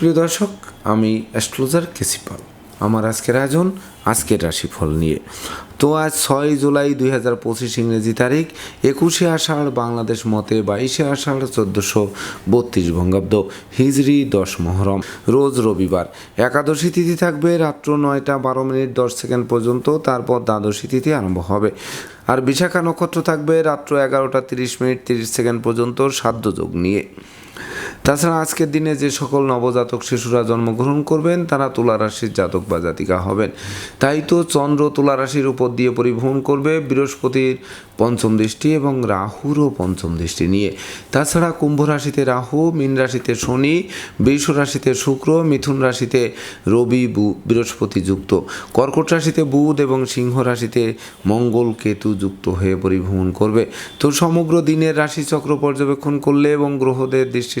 সুপ্রিয় দর্শক, আমি অ্যাস্ট্রোলজার কেসিপাল আমার আজকের আয়োজন, আজকের রাশিফল নিয়ে। তো আজ ছয় জুলাই দুই হাজার পঁচিশ ইংরেজি তারিখ, একুশে আষাঢ় বাংলাদেশ মতে বাইশে আষাঢ় চোদ্দোশো বত্রিশ বঙ্গাব্দ হিজরি দশ মহরম। রোজ রবিবার। একাদশী তিথি থাকবে রাত্র নয়টা বারো মিনিট দশ সেকেন্ড পর্যন্ত, তারপর দ্বাদশী তিথি আরম্ভ হবে। আর বিশাখা নক্ষত্র থাকবে রাত্র এগারোটা তিরিশ মিনিট তিরিশ সেকেন্ড পর্যন্ত সাধ্য যোগ নিয়ে। তাছাড়া আজকের দিনে যে সকল নবজাতক শিশুরা জন্মগ্রহণ করবেন, তারা তুলা রাশির জাতক বা জাতিকা হবেন। তাই তো চন্দ্র তুলা রাশির উপর দিয়ে পরিভ্রমণ করবে বৃহস্পতির পঞ্চম দৃষ্টি এবং রাহুরও পঞ্চম দৃষ্টি নিয়ে। তাছাড়া কুম্ভ রাশিতে রাহু, মীন রাশিতে শনি, বৃষ রাশিতে শুক্র, মিথুন রাশিতে রবি বৃহস্পতি যুক্ত। কর্কট রাশিতে বুধ এবং সিংহ রাশিতে মঙ্গল কেতু যুক্ত হয়ে পরিভ্রমণ করবে। তো সমগ্র দিনের রাশিচক্র পর্যবেক্ষণ করলে এবং গ্রহদের দৃষ্টি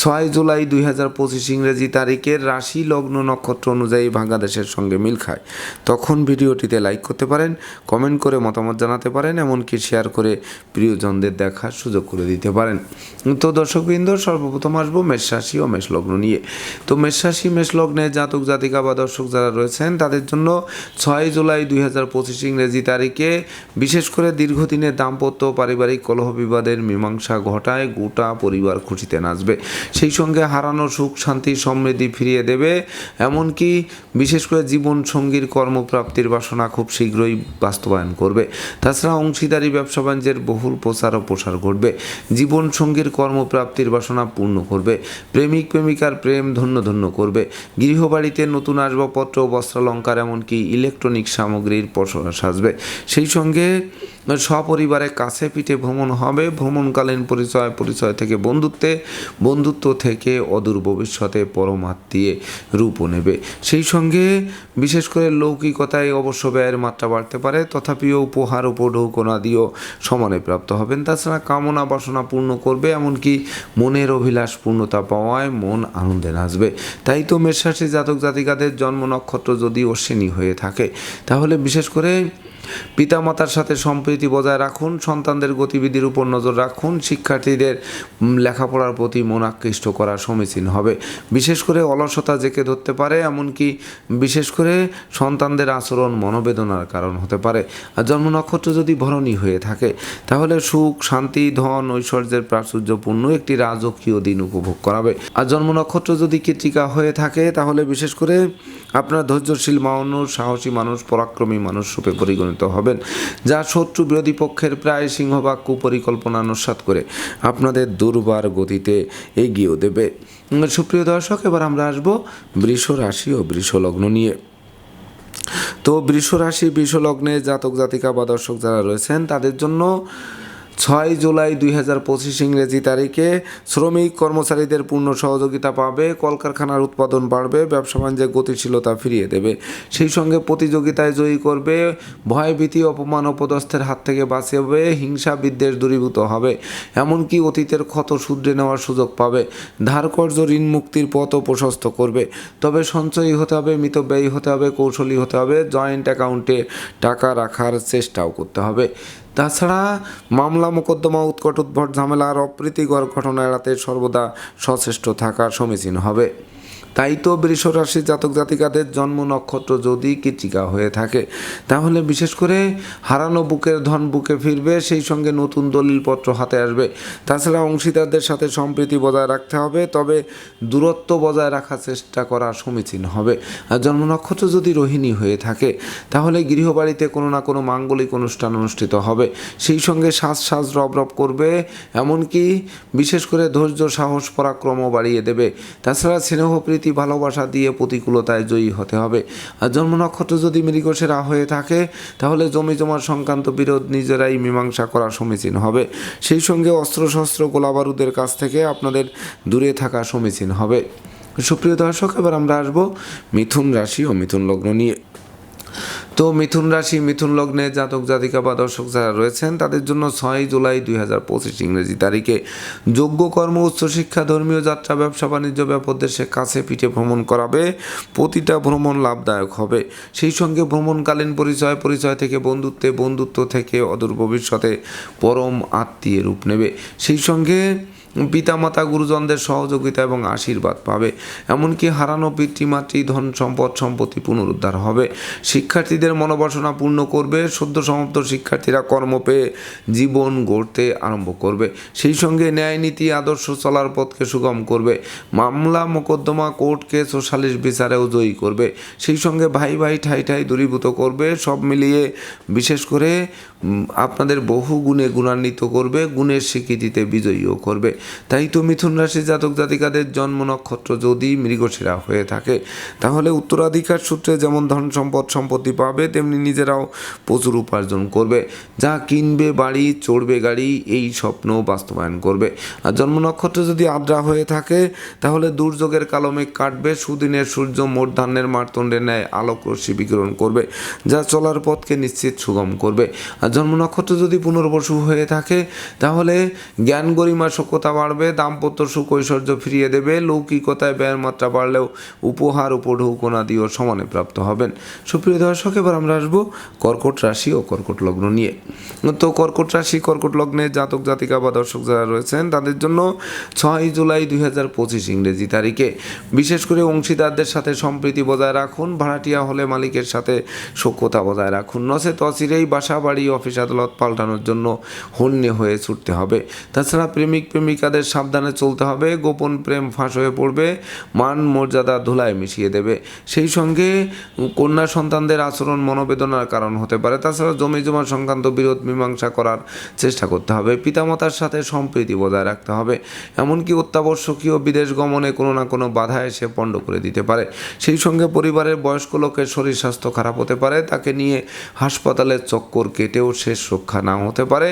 ছয় জুলাই দুই হাজার পঁচিশ ইংরেজি তারিখের রাশি লগ্ন নক্ষত্র অনুযায়ী বাংলাদেশের সঙ্গে মিল খায়। তখন ভিডিওটিতে লাইক করতে পারেন, কমেন্ট করে মতামত জানাতে পারেন, এমনকি শেয়ার করে প্রিয়জনদের দেখার সুযোগ করে দিতে পারেন। তো দর্শকবৃন্দ, সর্বপ্রথম আসব মেষ রাশি ও মেষ লগ্ন নিয়ে। তো মেষ রাশি, মেষ লগ্নে জাতক, জাতিকা বা দর্শক যারা রয়েছেন, তাদের জন্য ছয় জুলাই দুই হাজার পঁচিশ ইংরেজি তারিখে বিশেষ করে দীর্ঘদিনের দাম্পত্য পারিবারিক কলহ বিবাদের মীমাংসা ঘটায় গোটা পরিবার খুশিতে নাচবে। সেই সঙ্গে হারানো সুখ, শান্তি, সমৃদ্ধি ফিরিয়ে দেবে। এমনকি বিশেষ করে জীবন সঙ্গীর কর্মপ্রাপ্তির বাসনা খুব শীঘ্রই বাস্তবায়ন করবে। তাছাড়া অংশীদারি, ব্যবসা বাণিজ্যের বহুল প্রচার ও প্রসার ঘটবে। জীবন সঙ্গীর কর্মপ্রাপ্তির বাসনা পূর্ণ করবে। প্রেমিক, প্রেমিকার প্রেম ধন্য ধন্য করবে। গৃহবাড়িতে নতুন আসবাবপত্র, বস্ত্রালঙ্কার, এমনকি ইলেকট্রনিক সামগ্রীর পসরা সাজবে। সেই সঙ্গে সপরিবারে কাছে পিঠে ভ্রমণ হবে। ভ্রমণকালীন পরিচয় পরিচয় থেকে বন্ধুত্বে, বন্ধুত্ব থেকে অদূর ভবিষ্যতে পরমাত্মীয় রূপও নেবে। সেই সঙ্গে বিশেষ করে লৌকিকতায় অবশ্য ব্যয়ের মাত্রা বাড়তে পারে। তথাপিও উপহার, উপঢৌকনা দিয়েও সমানে প্রাপ্ত হবেন। তাছাড়া কামনা বাসনা পূর্ণ করবে, এমনকি মনের অভিলাষ পূর্ণতা পাওয়ায় মন আনন্দে নাচবে। তাই তো মেষরাশি জাতক জাতিকাদের জন্ম নক্ষত্র যদি অশ্বিনী হয়ে থাকে, তাহলে বিশেষ করে পিতামাতার সাথে সম্প্রীতি বজায় রাখুন, সন্তানদের গতিবিধির উপর নজর রাখুন, শিক্ষার্থীদের লেখাপড়ার প্রতি মন আকৃষ্ট করা সমীচীন হবে। বিশেষ করে অলসতা জেকে ধরতে পারে, এমনকি বিশেষ করে সন্তানদের আচরণ মনোবেদনার কারণ হতে পারে। আর জন্ম নক্ষত্র যদি ভরণী হয়ে থাকে, তাহলে সুখ, শান্তি, ধন, ঐশ্বর্যের প্রাচুর্যপূর্ণ একটি রাজকীয় দিন উপভোগ করাবে। আর জন্ম নক্ষত্র যদি কৃতিকা হয়ে থাকে, তাহলে বিশেষ করে আপনার ধৈর্যশীল মানুষ সাহসী মানুষ, পরাক্রমী মানুষ রূপে পরিগণিত হবেন, যা শত্রু বিরোধী পক্ষের প্রায় সিংহভাগ কুপরিকল্পনা অনুসাত করে আপনাদের দুর্বার গতিতে এগিয়েও দেবে। সুপ্রিয় দর্শক, এবার আমরা আসব বৃষ রাশি ও বৃষলগ্ন নিয়ে। তো বৃষ রাশি, বৃষ লগ্নে জাতক জাতিকা বা দর্শক যারা রয়েছেন, তাদের জন্য ছয় জুলাই দুই হাজার পঁচিশ ইংরেজি তারিখে শ্রমিক কর্মচারীদের পূর্ণ সহযোগিতা পাবে, কলকারখানার উৎপাদন বাড়বে, ব্যবসা বাণিজ্যে গতিশীলতা ফিরিয়ে দেবে। সেই সঙ্গে প্রতিযোগিতায় জয়ী করবে, ভয়ভীতি, অপমান, অপদস্থের হাত থেকে বাঁচাবে হিংসা বিদ্বেষ দূরীভূত হবে, এমনকি অতীতের ক্ষত শুধরে নেওয়ার সুযোগ পাবে। ধারকর্য ঋণ মুক্তির পথও প্রশস্ত করবে। তবে সঞ্চয়ী হতে হবে মিতব্যয়ী হতে হবে, কৌশলী হতে হবে, জয়েন্ট অ্যাকাউন্টে টাকা রাখার চেষ্টাও করতে হবে। তাছাড়া মামলা, মোকদ্দমা, উৎকট উদ্ভট ঝামেলা আর অপ্রীতিকর ঘটনা এড়াতে সর্বদা সচেষ্ট থাকা সমীচীন হবে। তাই তো বৃষ রাশি জাতক জাতিকাদের জন্ম নক্ষত্র যদি কৃতিকা হয়ে থাকে, তাহলে বিশেষ করে হারানো বুকের ধন বুকে ফিরবে, সেই সঙ্গে নতুন দলিলপত্র হাতে আসবে। তাছাড়া অংশীদারদের সাথে সম্প্রীতি বজায় রাখতে হবে, তবে দূরত্ব বজায় রাখার চেষ্টা করা সমীচীন হবে। আর জন্ম নক্ষত্র যদি রোহিণী হয়ে থাকে, তাহলে গৃহবাড়িতে কোনো না কোনো মাঙ্গলিক অনুষ্ঠান অনুষ্ঠিত হবে। সেই সঙ্গে শ্বাস শ্বাস রব রব করবে, এমনকি বিশেষ করে ধৈর্য সাহস পরাক্রম বাড়িয়ে দেবে। তাছাড়া স্নেহ প্রীতি ভালোবাসা দিয়ে প্রতিকূলতায় জয়ী হতে হবে। আর জন্ম নক্ষত্র যদি মৃগসেরা হয়ে থাকে, তাহলে জমি জমার সংক্রান্ত বিরোধ নিজেরাই মীমাংসা করা সমীচীন হবে। সেই সঙ্গে অস্ত্রশস্ত্র, গোলাবারুদের কাছ থেকে আপনাদের দূরে থাকা সমীচীন হবে। সুপ্রিয় দর্শক, এবার আমরা আসব মিথুন রাশি ও মিথুন লগ্ন নিয়ে। তো মিথুন রাশি, মিথুন লগ্নে জাতক, জাতিকা বা দর্শক যারা রয়েছেন, তাদের জন্য ছয় জুলাই দুই হাজার পঁচিশ ইংরেজি তারিখে যোগ্য কর্ম উচ্চশিক্ষা ধর্মীয় যাত্রা, ব্যবসা, বাণিজ্য ব্যাপক দেশে কাছে পিঠে ভ্রমণ করাবে। প্রতিটা ভ্রমণ লাভদায়ক হবে। সেই সঙ্গে ভ্রমণকালীন পরিচয় পরিচয় থেকে বন্ধুত্বে, বন্ধুত্ব থেকে অদূর ভবিষ্যতে পরম আত্মীয় রূপ নেবে। সেই সঙ্গে পিতামাতা গুরুজনদের সহযোগিতা এবং আশীর্বাদ পাবে। এমনকি হারানো পিতৃমাতৃ ধন সম্পদ সম্পত্তি পুনরুদ্ধার হবে। শিক্ষার্থীদের মনোবাসনা পূর্ণ করবে। সদ্য সমাপ্ত শিক্ষার্থীরা কর্ম পেয়ে জীবন গড়তে আরম্ভ করবে। সেই সঙ্গে ন্যায় নীতি, আদর্শ চলার পথকে সুগম করবে। মামলা, মোকদ্দমা, কোর্ট কেস ও সালিশ বিচারেও জয়ী করবে। সেই সঙ্গে ভাই ভাই, ঠাই ঠাই দূরীভূত করবে। সব মিলিয়ে বিশেষ করে আপনাদের বহু গুণে গুণান্বিত করবে। গুণের স্বীকৃতিতে বিজয়ীও করবে। তাই তো মিথুন রাশি জাতক জাতিকাদের জন্ম নক্ষত্র যদি মৃগশিরা হয়ে থাকে, তাহলে উত্তরাধিকার সূত্রে যেমন ধন সম্পদ সম্পত্তি পাবে, তেমনি নিজেরাও প্রচুর উপার্জন করবে। যা কিনবে, বাড়ি, চড়বে গাড়ি, এই স্বপ্ন বাস্তবায়ন করবে। আর জন্ম নক্ষত্র যদি আদ্রা হয়ে থাকে, তাহলে দুর্যোগের কালো মেঘ কাটবে, সুদিনের সূর্য মূর্ধান্যের মারতণ্ডের ন্যায় আলোক রশ্মি বিকিরণ করবে, যা চলার পথকে নিশ্চিত সুগম করবে। আর জন্ম নক্ষত্র যদি পুনর্বসু হয়ে থাকে, তাহলে জ্ঞান গরিমা সক্ষতা বাড়বে, দাম্পত্য সুখ ঐশ্বর্য ফিরিয়ে দেবে, লৌকিকতায় ব্যয়ের মাত্রা বাড়লেও উপহার উপঢৌকনাদিও সমানে প্রাপ্ত হবেন। সুপ্রিয় দর্শক, এবার আমরা আসব কর্কট রাশি ও কর্কট লগ্ন নিয়ে। তো কর্কট রাশি, কর্কট লগ্নে জাতক, জাতিকা বা দর্শক যারা রয়েছেন, তাদের জন্য ছয় জুলাই দুই হাজার পঁচিশ ইংরেজি তারিখে। বিশেষ করে অংশীদারদের সাথে সম্প্রীতি বজায় রাখুন, ভাড়াটিয়া হলে মালিকের সাথে সখ্যতা বজায় রাখুন। নচেত অচিরেই বাসা, বাড়ি, অফিস আদালত পাল্টানোর জন্য হন্যে হয়ে ছুটতে হবে। তাছাড়া প্রেমিক প্রেমিক প্রেমিকাদের সাবধানে চলতে হবে, গোপন প্রেম ফাঁস হয়ে পড়বে, মান মর্যাদা ধুলায় মিশিয়ে দেবে। সেই সঙ্গে কন্যা সন্তানদের আচরণ মনোবেদনার কারণ হতে পারে। তাছাড়া জমি জমা সংক্রান্ত বিরোধ মীমাংসা করার চেষ্টা করতে হবে। পিতামাতার সাথে সম্প্রীতি বজায় রাখতে হবে। এমনকি অত্যাবশ্যকীয় বিদেশ গমনে কোনো না কোনো বাধা এসে পণ্ড করে দিতে পারে। সেই সঙ্গে পরিবারের বয়স্ক লোকের শরীর স্বাস্থ্য খারাপ হতে পারে। তাকে নিয়ে হাসপাতালের চক্কর কেটেও শেষ রক্ষা নাও হতে পারে।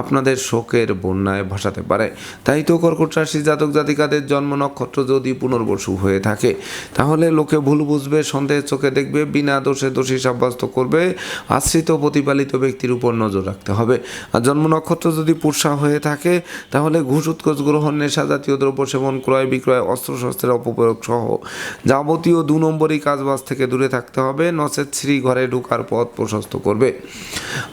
আপনাদের শোকের বন্যায় ভাসাতে পারে। তাই তো কর্কট রাশি জাতক জাতিকাদের জন্ম নক্ষত্র যদি পুনর্বসু হয়ে থাকে, তাহলে লোকে ভুল বুঝবে, সন্দেহের চোখে দেখবে, বিনা দোষে দোষী সাব্যস্ত করবে, আশ্রিত প্রতিপালিত ব্যক্তির উপর নজর রাখতে হবে। আর জন্ম নক্ষত্র যদি পুরসা হয়ে থাকে, তাহলে ঘুষ, উৎকোচ, গ্রহণ, নেশা জাতীয় দ্রব্য সেবন, ক্রয় বিক্রয় অস্ত্রশস্ত্রের অপপ্রয়োগ সহ যাবতীয় দু নম্বরই কাজবাজ থেকে দূরে থাকতে হবে। নচেত শ্রী ঘরে ঢোকার পথ প্রশস্ত করবে।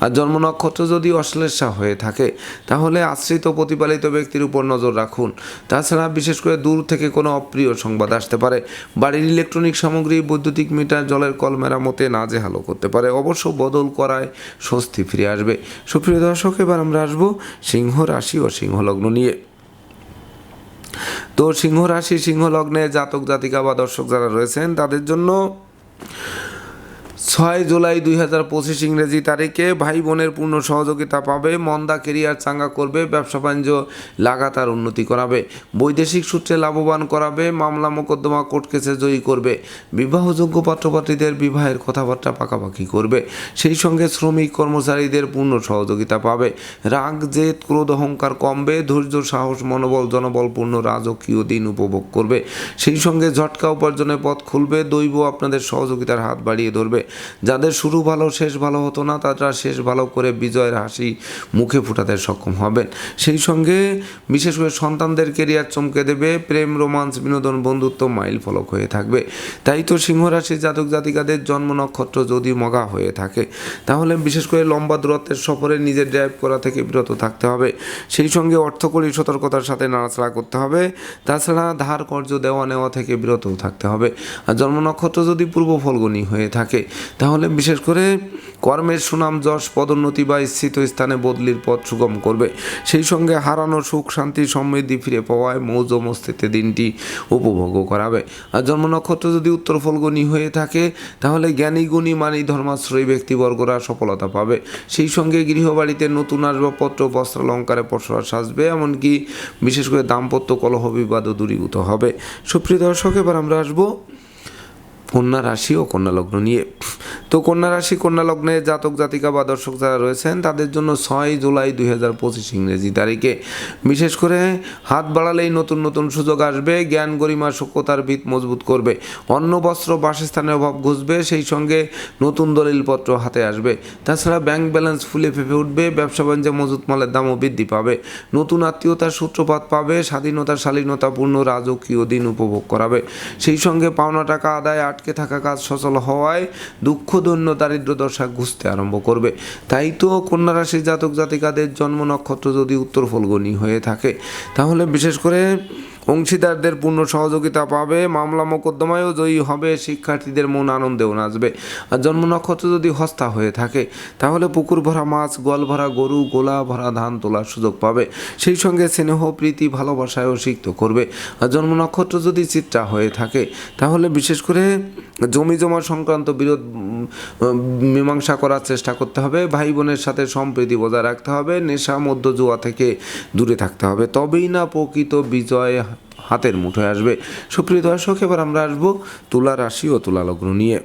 আর জন্ম নক্ষত্র যদি অশ্লেষা হয়ে থাকে, তাহলে আশ্রিত প্রতিপালিত ব্যক্তির উপর নজর রাখুন। তাছাড়া বিশেষ করে দূর থেকে কোনো অপ্রিয় সংবাদ আসতে পারে। বাড়ির ইলেকট্রনিক সামগ্রী, বৈদ্যুতিক মিটার, জলের কল মেরামতে নাজেহালও করতে পারে। অবশ্য বদল করায় স্বস্তি ফিরে আসবে। সুপ্রিয় দর্শক, এবার আমরা আসব সিংহ রাশি ও সিংহলগ্ন নিয়ে। তো সিংহ রাশি সিংহ লগ্নে জাতক জাতিকা বা দর্শক যারা রয়েছেন, তাদের জন্য ছয় জুলাই দুই হাজার পঁচিশ ইংরেজি তারিখে ভাই বোনের পূর্ণ সহযোগিতা পাবে, মন্দা কেরিয়ার চাঙ্গা করবে, ব্যবসা বাণিজ্য লাগাতার উন্নতি করাবে, বৈদেশিক সূত্রে লাভবান করাবে, মামলা মোকদ্দমা কোর্ট কেসে জয়ী করবে, বিবাহযোগ্য পাত্রপাত্রীদের বিবাহের কথাবার্তা পাকাপাকি করবে, সেই সঙ্গে শ্রমিক কর্মচারীদের পূর্ণ সহযোগিতা পাবে। রাগ, জেদ, ক্রোধ, অহংকার কমবে, ধৈর্য, সাহস, মনোবল, জনবলপূর্ণ রাজকীয় দিন উপভোগ করবে, সেই সঙ্গে ঝটকা উপার্জনের পথ খুলবে দৈব আপনাদের সহযোগিতার হাত বাড়িয়ে ধরবে। যাদের শুরু ভালো, শেষ ভালো হতো না, তারা শেষ ভালো করে বিজয়ের হাসি মুখে ফুটাতে সক্ষম হবেন। সেই সঙ্গে বিশেষ করে সন্তানদের কেরিয়ার চমকে দেবে, প্রেম, রোমান্স, বিনোদন, বন্ধুত্ব মাইল ফলক হয়ে থাকবে। তাই তো সিংহ রাশি জাতক জাতিকাদের জন্ম নক্ষত্র যদি মগা হয়ে থাকে, তাহলে বিশেষ করে লম্বা দূরত্বের সফরে নিজের ড্রাইভ করা থেকে বিরত থাকতে হবে। সেই সঙ্গে অর্থকরী সতর্কতার সাথে নাড়াচাড়া করতে হবে। তাছাড়া ধার কর্য দেওয়া নেওয়া থেকে বিরত থাকতে হবে। আর জন্ম নক্ষত্র যদি পূর্ব ফলগুনি হয়ে থাকে তাহলে বিশেষ করে কর্মের সুনাম, যশ, পদোন্নতি বা স্থিত স্থানে বদলির পথ সুগম করবে। সেই সঙ্গে হারানো সুখ, শান্তি, সমৃদ্ধি ফিরে পাওয়ায় মৌজ মস্তিতে দিনটি উপভোগও করাবে। আর জন্ম নক্ষত্র যদি উত্তর ফলগুনি হয়ে থাকে, তাহলে জ্ঞানী, গুণী, মানি, ধর্মাশ্রয়ী ব্যক্তিবর্গরা সফলতা পাবে। সেই সঙ্গে গৃহবাড়িতে নতুন আসবাবপত্র, বস্ত্রালঙ্কারে পসরা সাজবে, এমনকি বিশেষ করে দাম্পত্য কলহ বিবাদও দূরীভূত হবে। সুপ্রিয় দর্শক, এবার আমরা আসব কন্যা রাশি ও কন্যা লগ্ন নিয়ে তো কন্যা রাশি, কন্যা লগ্নে জাতক, জাতিকা বা দর্শক যারা রয়েছেন, তাদের জন্য ছয় জুলাই দুই হাজার পঁচিশ ইংরেজি তারিখে। বিশেষ করে হাত বাড়ালেই নতুন নতুন সুযোগ আসবে, জ্ঞান, গরিমা সক্ষতার ভিত মজবুত করবে। অন্ন, বস্ত্র, বাসস্থানের অভাব ঘুষবে, সেই সঙ্গে নতুন দলিলপত্র হাতে আসবে। তাছাড়া ব্যাংক ব্যালেন্স ফুলে ফেপে উঠবে, ব্যবসা বাণিজ্যে মজুত মালের দামও বৃদ্ধি পাবে। নতুন আত্মীয়তার সূত্রপাত পাবে, স্বাধীনতা শালীনতাপূর্ণ রাজকীয় দিন উপভোগ করাবে। সেই সঙ্গে পাওনা টাকা আদায়, আটকে থাকা কাজ সচল হওয়ায় দুঃখ দৈন্য দারিদ্র দশা ঘুষতে আরম্ভ করবে। তাই তো কন্যা রাশির জাতক জাতিকাদের জন্ম নক্ষত্র যদি উত্তর ফলগনি হয়ে থাকে, তাহলে বিশেষ করে অংশীদারদের পূর্ণ সহযোগিতা পাবে, মামলা মোকদ্দমায়ও জয়ী হবে, শিক্ষার্থীদের মন আনন্দেও নাচবে। আর জন্ম নক্ষত্র যদি হস্তা হয়ে থাকে, তাহলে পুকুর ভরা মাছ, গোয়াল ভরা গরু, গোলা ভরা ধান তোলার সুযোগ পাবে। সেই সঙ্গে স্নেহ, প্রীতি, ভালোবাসায়ও সিক্ত করবে। আর জন্ম নক্ষত্র যদি চিত্রা হয়ে থাকে, তাহলে বিশেষ করে জমি জমা সংক্রান্ত বিরোধ মীমাংসা করার চেষ্টা করতে হবে। ভাই বোনের সাথে সম্প্রীতি বজায় রাখতে হবে। নেশা মধ্য জুয়া থেকে দূরে থাকতে হবে। তবেই না প্রকৃত বিজয় হাতের মুঠোয় আসবে। সুপ্রিয় দর্শক, এবার আমরা আসব তুলা রাশি ও তুলা লগ্ন নিয়ে।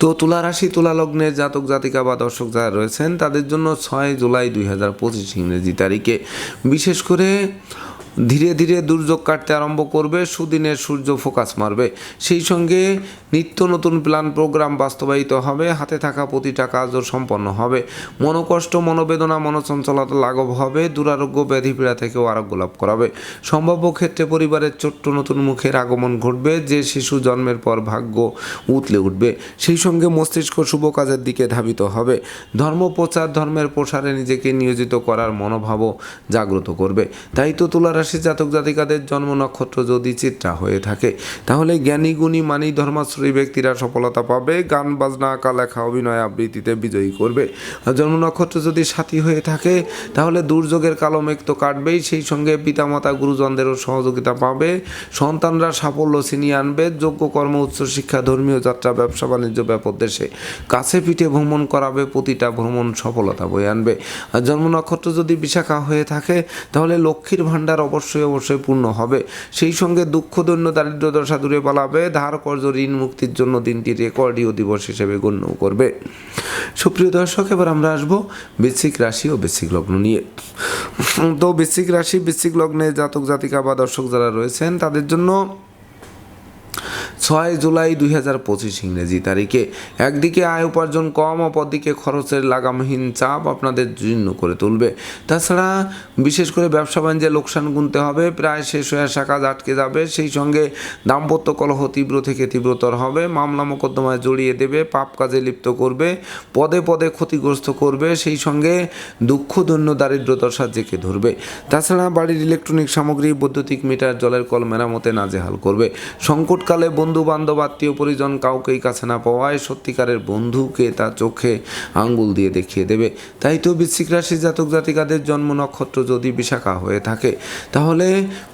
তো তুলা রাশি, তুলা লগ্নের জাতক, জাতিকা বা দর্শক যারা রয়েছেন, তাদের জন্য ছয় জুলাই দুই হাজার পঁচিশ ইংরেজি তারিখে। বিশেষ করে ধীরে ধীরে দুর্যোগ কাটতে আরম্ভ করবে, সুদিনের সূর্য ফোকাস মারবে। সেই সঙ্গে নিত্য নতুন প্ল্যান প্রোগ্রাম বাস্তবায়িত হবে, হাতে থাকা প্রতিটা কাজও সম্পন্ন হবে। মনোকষ্ট, মনোবেদনা, মনোচঞ্চলতা লাঘব হবে, দুরারোগ্য ব্যাধি পীড়া থেকেও আরোগ্য লাভ করাবে। সম্ভাব্য ক্ষেত্রে পরিবারের ছোট্ট নতুন মুখের আগমন ঘটবে, যে শিশু জন্মের পর ভাগ্য উতলে উঠবে। সেই সঙ্গে মস্তিষ্ক শুভ কাজের দিকে ধাবিত হবে। ধর্ম প্রচার, ধর্মের প্রসারে নিজেকে নিয়োজিত করার মনোভাবও জাগ্রত করবে। তাই তো তুলা রাশি জাতক জাতিকাদের জন্ম নক্ষত্র যদি চিত্রা হয়ে থাকে, তাহলে জ্ঞানী, গুণী, মানি, ধর্মাশ্রয়ী ব্যক্তিরা সফলতা পাবে, গান, বাজনা আঁকা লেখা অভিনয় আবৃত্তিতে বিজয়ী করবে। আর জন্ম নক্ষত্র যদি সাথী হয়ে থাকে, তাহলে দুর্যোগের কালো মেঘ তো কাটবেই, সেই সঙ্গে পিতামাতা, গুরুজনদেরও সহযোগিতা পাবে। সন্তানরা সাফল্য ছিনিয়ে আনবে, যোগ্য কর্ম, উচ্চ শিক্ষা, ধর্মীয় যাত্রা, ব্যবসা, বাণিজ্য, ব্যাপক দেশে কাছে পিঠে ভ্রমণ করাবে, প্রতিটা ভ্রমণ সফলতা বয়ে আনবে। আর জন্ম নক্ষত্র যদি বিশাখা হয়ে থাকে, তাহলে লক্ষ্মীর ভাণ্ডার অবশ্যই অবশ্যই পূর্ণ হবে। সেই সঙ্গে দুঃখ দৈন্য দারিদ্র, দশা দূরে পালাবে। ধার কর্য ঋণ মুক্তির জন্য দিনটি রেকর্ডীয় দিবস হিসেবে গণ্য করবে। সুপ্রিয় দর্শক, এবার আমরা আসব বৃশ্চিক রাশি ও বৃশ্চিক লগ্ন নিয়ে। তো বৃশ্চিক রাশি, বৃশ্চিক লগ্নে জাতক, জাতিকা বা দর্শক যারা রয়েছেন, তাদের জন্য ছয় জুলাই দুই হাজার পঁচিশ ইংরেজি তারিখে একদিকে আয় উপার্জন কম, অপরদিকে খরচের লাগামহীন চাপ আপনাদের জীর্ণ করে তুলবে। তাছাড়া বিশেষ করে ব্যবসা বাণিজ্যে লোকসান গুনতে হবে, প্রায় শেষ হয়ে আসা কাজ আটকে যাবে, সেই সঙ্গে দাম্পত্য কলহ তীব্র থেকে তীব্রতর হবে, মামলা মোকদ্দমায় জড়িয়ে দেবে, পাপ কাজে লিপ্ত করবে, পদে পদে ক্ষতিগ্রস্ত করবে, সেই সঙ্গে দুঃখ, দৈন্য দারিদ্র দশা জেকে ধরবে। তাছাড়া বাড়ির ইলেকট্রনিক সামগ্রী, বৈদ্যুতিক মিটার, জলের কল মেরামতে নাজেহাল করবে। সংকটকালে বন্ধু বান্ধব আত্মীয় পরিজন কাউকেই কাছে না পাওয়ায় সত্যিকারের বন্ধুকে তা চোখে আঙ্গুল দিয়ে দেখিয়ে দেবে। তাই তো বৃশ্চিক রাশি জাতক জাতিকাদের জন্ম নক্ষত্র যদি বিশাখা হয়ে থাকে, তাহলে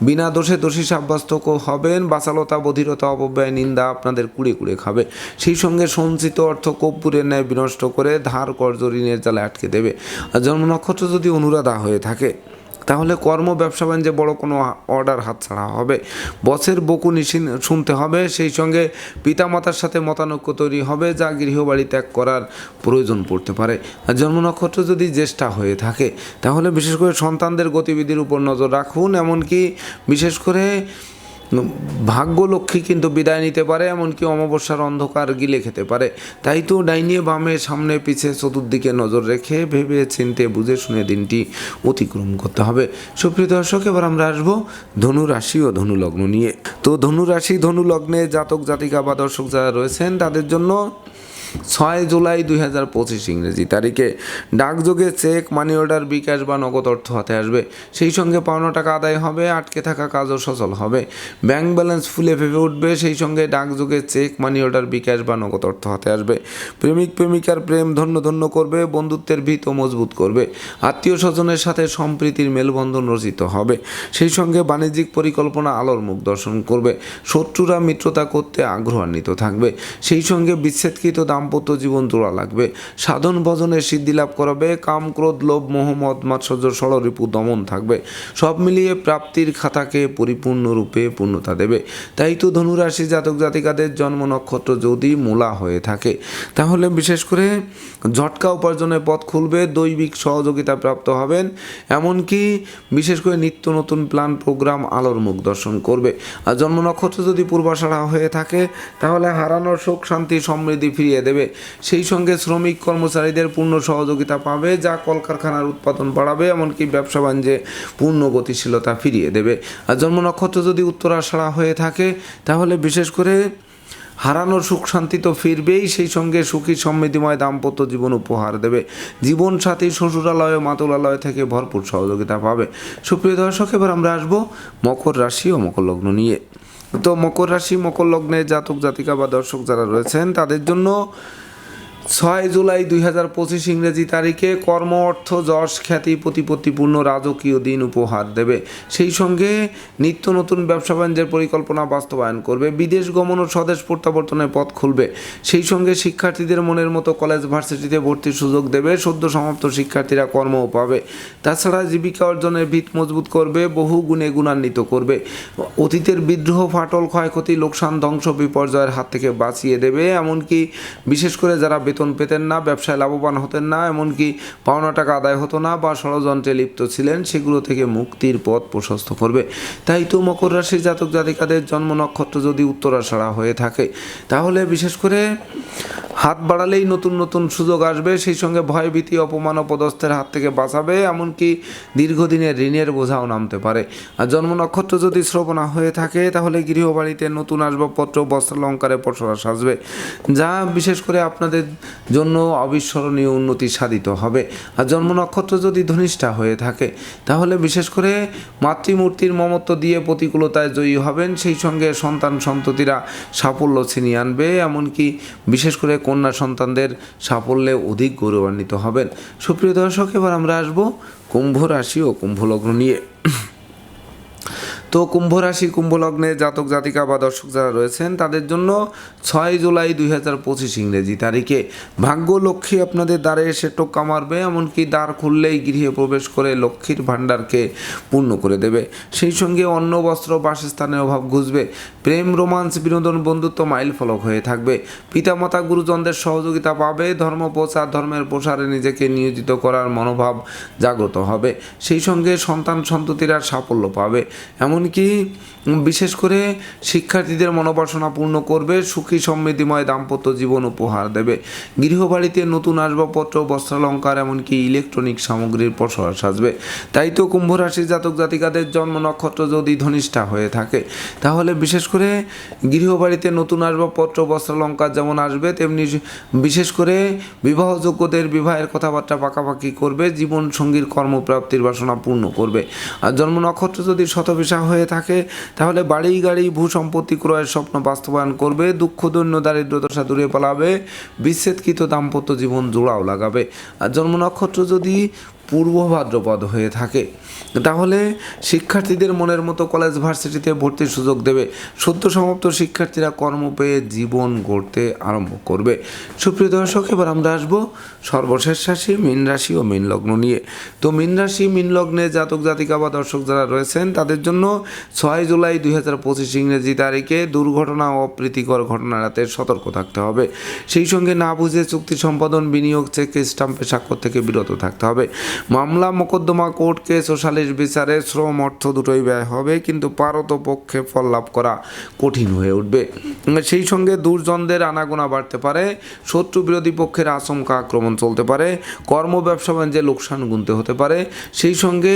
বিনা দোষে দোষী সাব্যস্ত হবেন, বাচালতা, বধিরতা, অপব্যয়, নিন্দা আপনাদের কুড়ে কুড়ে খাবে। সেই সঙ্গে সঞ্চিত অর্থ কর্পূরের ন্যায় বিনষ্ট করে ধার কর্জ ঋণের জালে আটকে দেবে। আর জন্ম নক্ষত্র যদি অনুরাধা হয়ে থাকে তাহলে কর্ম ব্যবসা বাণিজ্যে বড় কোনো অর্ডার হাতছাড়া হবে। বসের বকুনি শুনতে হবে, সেই সঙ্গে পিতামাতার সাথে মতানৈক্য তৈরি হবে, যা গৃহবাড়ি ত্যাগ করার প্রয়োজন পড়তে পারে। আর জন্ম নক্ষত্র যদি জ্যেষ্ঠা হয়ে থাকে, তাহলে বিশেষ করে সন্তানদের গতিবিধির উপর নজর রাখুন, এমনকি বিশেষ করে ভাগ্য লক্ষ্মী কিন্তু বিদায় নিতে পারে, এমনকি অমাবস্যার অন্ধকার গিলে খেতে পারে। তাই তো ডাইনিয়ে বামে সামনে পিছে চতুর্দিকে নজর রেখে ভেবে চিনতে বুঝে শুনে দিনটি অতিক্রম করতে হবে। সুপ্রিয় দর্শক, এবার আমরা আসব ধনু রাশি ও ধনুলগ্ন নিয়ে। তো ধনু রাশি জাতক জাতিকা বা দর্শক যারা রয়েছেন, তাদের জন্য ছয় জুলাই দুই হাজার পঁচিশ ইংরেজি তারিখে ডাকযোগে চেক মানি অর্ডার বিকাশ বা নগদ অর্থ হাতে আসবে। সেই সঙ্গে পাওনা টাকা আদায় হবে, আটকে থাকা কাজও সচল হবে। ব্যাংক ব্যালেন্স ফুলে ভেবে উঠবে, সেই সঙ্গে ডাকযোগে চেক মানি অর্ডার বিকাশ বা নগদ অর্থ হাতে আসবে। প্রেমিক, প্রেমিকার প্রেম ধন্য ধন্য করবে, বন্ধুত্বের ভিত মজবুত করবে। আত্মীয় স্বজনের সাথে সম্প্রীতির মেলবন্ধন রচিত হবে। সেই সঙ্গে বাণিজ্যিক পরিকল্পনা আলোর মুখ দর্শন করবে। শত্রুরা মিত্রতা করতে আগ্রহান্বিত থাকবে। সেই সঙ্গে বিচ্ছেদকৃত দাম দাম্পত্য জীবন জোড়া লাগবে। সাধন ভজনের সিদ্ধি লাভ করাবে। কাম, ক্রোধ, লোভ মোহাম্মদ মাৎসর্য ষড়রিপু দমন থাকবে। সব মিলিয়ে প্রাপ্তির খাতাকে পরিপূর্ণরূপে পূর্ণতা দেবে। তাই তো ধনুরাশি জাতক জাতিকাদের জন্ম নক্ষত্র যদি মূলা হয়ে থাকে। তাহলে বিশেষ করে ঝটকা উপার্জনের পথ খুলবে, দৈবিক সহযোগিতা প্রাপ্ত হবেন। এমনকি বিশেষ করে নিত্য নতুন প্ল্যান, প্রোগ্রাম, আলোর মুখ দর্শন করবে। আর জন্ম নক্ষত্র যদি পূর্বাশাড়া হয়ে থাকে, তাহলে হারানোর সুখ, শান্তি, সমৃদ্ধি ফিরিয়ে দেবে। সেই সঙ্গে শ্রমিক কর্মচারীদের পূর্ণ সহযোগিতা পাবে, যা কলকারখানার উৎপাদন বাড়াবে, এমনকি ব্যবসা বাণিজ্যে পূর্ণ গতিশীলতা ফিরিয়ে দেবে। আর জন্ম নক্ষত্র যদি উত্তরাষাড়া হয়ে থাকে, তাহলে বিশেষ করে হারানোর সুখ শান্তি তো ফিরবেই, সেই সঙ্গে সুখী সমৃদ্ধিময় দাম্পত্য জীবন উপহার দেবে। জীবন সাথী শ্বশুরালয়, মাতুলালয় থেকে ভরপুর সহযোগিতা পাবে। সুপ্রিয় দর্শক, এবার আমরা আসব মকর রাশি ও মকর লগ্ন নিয়ে। তো মকর রাশি মকর লগ্নে জাতক জাতিকা বা দর্শক যারা রয়েছেন তাদের জন্য ছয় জুলাই দুই হাজার পঁচিশ ইংরেজি তারিখে কর্ম, অর্থ, যশ, খ্যাতি, প্রতিপত্তিপূর্ণ রাজকীয় দিন উপহার দেবে। সেই সঙ্গে নিত্য নতুন ব্যবসা বাণিজ্যের পরিকল্পনা বাস্তবায়ন করবে। বিদেশ গমন ও স্বদেশ প্রত্যাবর্তনের পথ খুলবে। সেই সঙ্গে শিক্ষার্থীদের মনের মতো কলেজ ভার্সিটিতে ভর্তির সুযোগ দেবে। সদ্য সমাপ্ত শিক্ষার্থীরা কর্মও পাবে। তাছাড়া জীবিকা অর্জনের ভিত মজবুত করবে। বহু গুণে গুণান্বিত করবে। অতীতের বিদ্রোহ, ফাটল, ক্ষয়ক্ষতি, লোকসান, ধ্বংস, বিপর্যয়ের হাত থেকে বাঁচিয়ে দেবে। এমনকি বিশেষ করে যারা বেতন পেতেন না, ব্যবসায় লাভবান হতেন না, এমনকি পাওনা টাকা আদায় হতো না বা ষড়যন্ত্রে লিপ্ত ছিলেন, সেগুলো থেকে মুক্তির পথ প্রশস্ত করবে। তাই তো মকর রাশির জাতক জাতিকাদের জন্ম নক্ষত্র যদি উত্তরাষাড়া হয়ে থাকে, তাহলে বিশেষ করে হাত বাড়ালেই নতুন নতুন সুযোগ আসবে, সেই সঙ্গে ভয়ভীতি, অপমান, অপদস্থের হাত থেকে বাঁচাবে, এমনকি দীর্ঘদিনের ঋণের বোঝাও নামতে পারে। আর জন্ম নক্ষত্র যদি শ্রবণা হয়ে থাকে, তাহলে গৃহবাড়িতে নতুন আসবাবপত্র, বস্ত্রালঙ্কারে পসরা সাজবে। যা বিশেষ করে আপনাদের জন্য অবিস্মরণীয় উন্নতি সাধিত হবে। আর জন্ম নক্ষত্র যদি ধনিষ্ঠা হয়ে থাকে, তাহলে বিশেষ করে মাতৃমূর্তির মমত্ব দিয়ে প্রতিকূলতায় জয়ী হবেন, সেই সঙ্গে সন্তান সন্ততিরা সাফল্য ছিনিয়ে আনবে, এমনকি বিশেষ করে কন্যা সন্তানদের সাফল্যে অধিক গৌরবান্বিত হবেন। সুপ্রিয় দর্শক, এবার আমরা আসব কুম্ভ রাশি ও কুম্ভ লগ্ন নিয়ে। তো কুম্ভ রাশি, কুম্ভ লগ্নে জাতক, জাতিকা বা দর্শক যারা রয়েছেন, তাদের জন্য ছয় জুলাই দুই হাজার পঁচিশ ইংরেজি তারিখে। ভাগ্য লক্ষ্মী আপনাদের দ্বারে এসে টোক্কা মারবে, এমনকি দ্বার খুললেই গৃহে প্রবেশ করে লক্ষ্মীর ভাণ্ডারকে পূর্ণ করে দেবে। সেই সঙ্গে অন্ন, বস্ত্র, বাসস্থানের অভাব ঘুষবে। প্রেম, রোমান্স, বিনোদন, বন্ধুত্ব মাইল ফলক হয়ে থাকবে। পিতামাতা, গুরুজনদের সহযোগিতা পাবে, ধর্ম প্রচার, ধর্মের প্রসারে নিজেকে নিয়োজিত করার মনোভাব জাগ্রত হবে। সেই সঙ্গে সন্তান সন্ততিরা সাফল্য পাবে। এমনকি বিশেষ করে শিক্ষার্থীদের মনোবাসনা পূর্ণ করবে, সুখী সমৃদ্ধিময় দাম্পত্য জীবন উপহার দেবে। গৃহবাড়িতে নতুন আসবাবপত্র, বস্ত্রালঙ্কার, এমনকি ইলেকট্রনিক সামগ্রীর প্রসার সাজবে। তাই তো কুম্ভ রাশির জাতক জাতিকাদের জন্ম নক্ষত্র যদি ধনিষ্ঠা হয়ে থাকে, তাহলে বিশেষ করে গৃহবাড়িতে নতুন আসবাবপত্র, বস্ত্রালঙ্কার যেমন আসবে, তেমনি বিশেষ করে বিবাহযোগ্যদের বিবাহের কথাবার্তা পাকাপাকি করবে জীবন সঙ্গীর কর্মপ্রাপ্তির বাসনা পূর্ণ করবে। আর জন্ম নক্ষত্র যদি শতবিশা হয়ে থাকে তাহলে বাড়ি, গাড়ি ভূ সম্পত্তি ক্রয়ের স্বপ্ন বাস্তবায়ন করবে, দুঃখ, দৈন্য দারিদ্রদশা দূরে পালাবে, বিচ্ছেদকৃত দাম্পত্য জীবন জোড়াও লাগাবে। আর জন্ম নক্ষত্র যদি পূর্ব ভাদ্রপদ হয়ে থাকে। তাহলে শিক্ষার্থীদের মনের মতো কলেজ ভার্সিটিতে ভর্তির সুযোগ দেবে। সদ্য সমাপ্ত শিক্ষার্থীরা কর্ম পেয়ে জীবন গড়তে আরম্ভ করবে। সুপ্রিয় দর্শক, এবার আমরা আসব সর্বশেষ রাশি, মীন রাশি ও মীন লগ্ন নিয়ে। তো মীন রাশি, মীন লগ্নে জাতক, জাতিকা বা দর্শক যারা রয়েছেন, তাদের জন্য ছয় জুলাই দুই হাজার পঁচিশ ইংরেজি তারিখে দুর্ঘটনা ও অপ্রীতিকর ঘটনা এড়াতে সতর্ক থাকতে হবে। সেই সঙ্গে না বুঝে চুক্তি সম্পাদন, বিনিয়োগ, চেক স্টাম্পে স্বাক্ষর থেকে বিরত থাকতে হবে। মামলা মোকদ্দমা কোর্ট কেস ও সালিশ বিচারে শ্রম অর্থ দুটোই ব্যয় হবে, কিন্তু পারত পক্ষে ফল লাভ করা কঠিন হয়ে উঠবে। সেই সঙ্গে দুর্জনদের আনাগোনা বাড়তে পারে, শত্রু বিরোধী পক্ষের আশঙ্কা আক্রমণ চলতে পারে, কর্ম ব্যবসা বাণিজ্যে লোকসান গুনতে হতে পারে, সেই সঙ্গে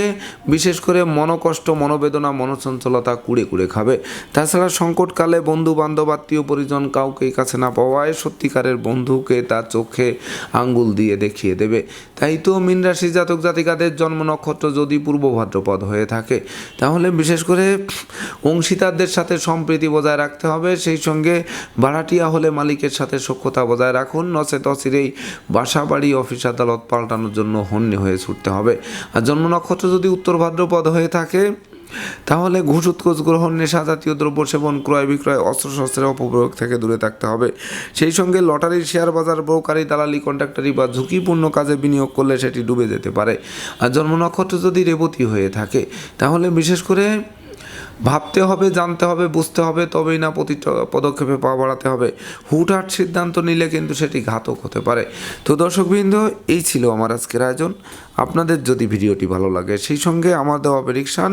বিশেষ করে মনোকষ্ট, মনোবেদনা, মনোচঞ্চলতা কুড়ে কুড়ে খাবে। তাছাড়া সংকটকালে বন্ধু বান্ধব আত্মীয় পরিজন কাউকে কাছে না পাওয়ায় সত্যিকারের বন্ধুকে তার চোখে আঙ্গুল দিয়ে দেখিয়ে দেবে। তাই তো মীন রাশি জাতক জাতিকাদের জন্ম নক্ষত্র যদি পূর্ব ভাদ্রপদ হয়ে থাকে, তাহলে বিশেষ করে অংশীদারদের সাথে সম্প্রীতি বজায় রাখতে হবে। সেই সঙ্গে ভাড়াটিয়া হলে মালিকের সাথে সক্ষতা বজায় রাখুন। নচেত অচিরেই বাসা বাড়ি অফিস আদালত পাল্টানোর জন্য হন্যে হয়ে ছুটতে হবে। আর জন্ম নক্ষত্র যদি উত্তর ভাদ্রপদ হয়ে থাকে তাহলে ঘুষ উৎকোচ গ্রহণ নেশা জাতীয় দ্রব্য সেবন, ক্রয় বিক্রয় অস্ত্রশস্ত্রের অপপ্রয়োগ থেকে দূরে থাকতে হবে। সেই সঙ্গে লটারির শেয়ার বাজার ব্রোকারি, দালালি, কন্ট্রাক্টারি বা ঝুঁকিপূর্ণ কাজে বিনিয়োগ করলে সেটি ডুবে যেতে পারে। আর জন্ম নক্ষত্র যদি রেবতী হয়ে থাকে, তাহলে বিশেষ করে ভাবতে হবে, জানতে হবে, বুঝতে হবে, তবেই না প্রতি পদক্ষেপে পা বাড়াতে হবে। হুটহাট সিদ্ধান্ত নিলে কিন্তু সেটি ঘাতক হতে পারে। তো দর্শকবৃন্দ, এই ছিল আমার আজকের আয়োজন। আপনাদের যদি ভিডিওটি ভালো লাগে, সেই সঙ্গে আমার দেওয়া প্রেডিকশান